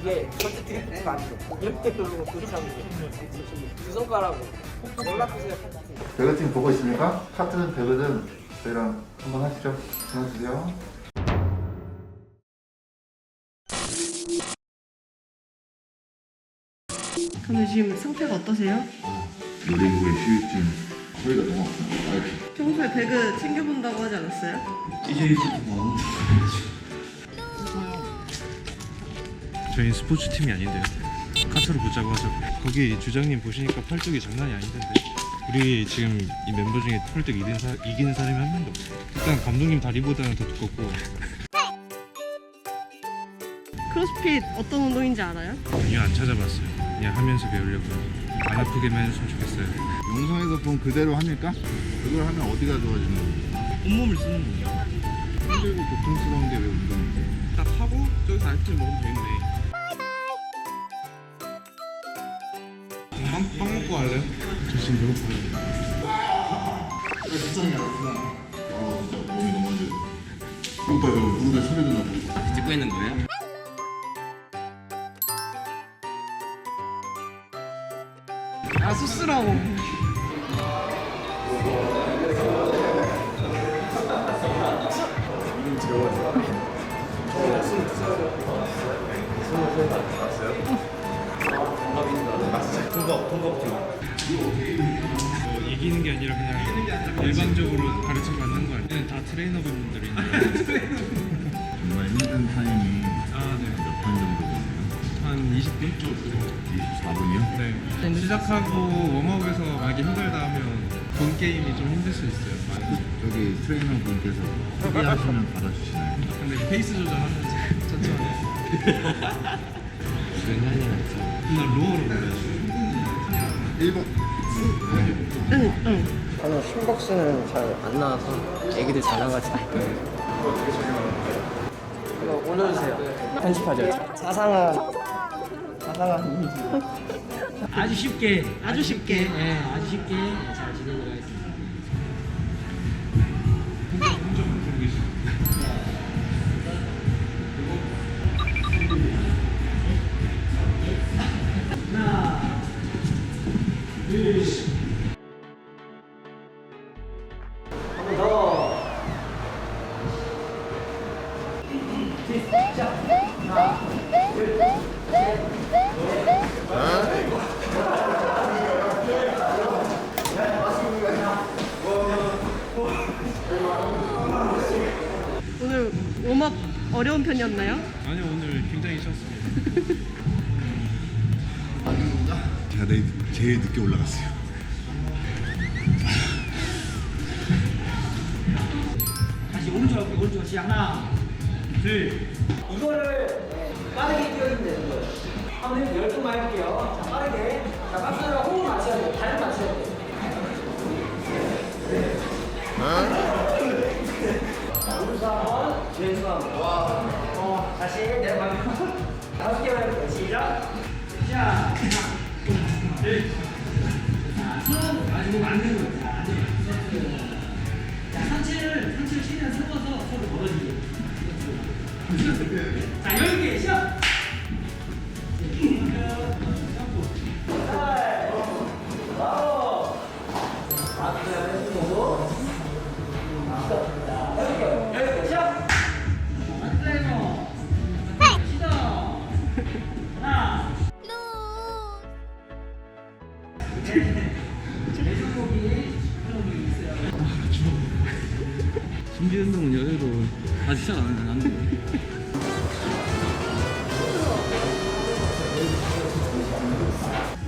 이게 전체 드립가 아니죠? 이렇게 누르고 하는. 두 손가락으로. 연락하세요. 배그 지금 보고 있습니까? 카트는 배그는 저희랑 한번 하시죠. 전화주세요. 근데 지금 상태가 어떠세요? 놀이기구의 휴유증 소리가 너무 없어요. 평소에 배그 챙겨본다고 하지 않았어요? DJ 스티커 저희는 스포츠 팀이 아닌데요. 카트로 붙자고 하죠. 거기 주장님 보시니까 팔뚝이 장난이 아니던데. 우리 지금 이 멤버 중에 펄떡 이긴, 사, 이기는 사람이 한 명도 없어. 일단 감독님 다리보다는 더 두껍고 크로스핏 어떤 운동인지 알아요? 전혀 안 찾아봤어요. 그냥 하면서 배우려고요. 안 아프게만 해줬으면 좋겠어요. 영상에서 본 그대로 하니까 그걸 하면 어디가 좋아지는 거예요? 온몸을 쓰는 거예요. 힘들고 고통스러운 게 왜 운동인지. 딱 하고 저기서 아이스크림 먹으면 되겠네. 갈래요? 저 지금 배고파요. 진짜 알았구나. 아 진짜 몸이 너무 안 돼. 오빠 이거 무릎에 소리도 나고. 찍고 있는 거예요? 아 쑥스 러워. 뭐 이기는 게 아니라 그냥 일반적으로 가르쳐 받는 거 아니에요? 다 트레이너분들인데. 정말 힘든 타임이 아, 네. 몇 분 정도 되세요? 한 20분? 24분이요? 네. 시작하고 웜업에서 만약에 힘들다 하면 본 게임이 좀 힘들 수 있어요. 많이. 여기 트레이너 분께서 협의하시면 받아주시나요? 근데 페이스 조절하면서 천천히. 1번. 응 응. 저는 심박수는 잘 안 나와서 애기들 잘 나가지. 이거 올려주세요. 편집하죠. 자상한 자상한 아주 쉽게 아주 쉽게 예, 아주 쉽게 잘 진행을 하겠습니다. 오늘 웜업 어려운 편이었나요? 아니요 오늘 굉장히 쉬웠습니다. 제가 내일 제일 늦게 올라갔어요. 다시 오른쪽 오른쪽 시작 하나 둘 이거를 빠르게 뛰어주면 되는 거예요. 한번 열두 번 해볼게요. 자, 빠르게. 자, 박수랑 호흡 맞춰야 돼요. 발음 맞춰야 돼요. 자. 어, 내려가면 다섯 개만 해볼게요. 시작. 시작 둘자손 가지고 앉는 거예요 자자 상체를 상체를 최대한 세워서 서로 멀어지게 자 열개 시작 열개 준비운동은 여유로워. 아직 시작 안 했는데.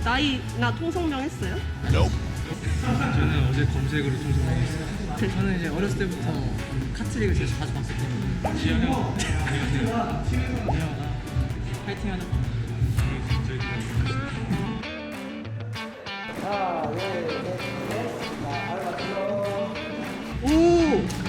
나이 나 통성명 했어요? 저는 어제 검색으로 통성했어요. 저는 이제 어렸을 때부터 카트리그 제일 자주 봤었거든요. 지현이 형, 안녕하세요. 지현아, 파이팅하자. 저희 하나, 둘, 셋, 오!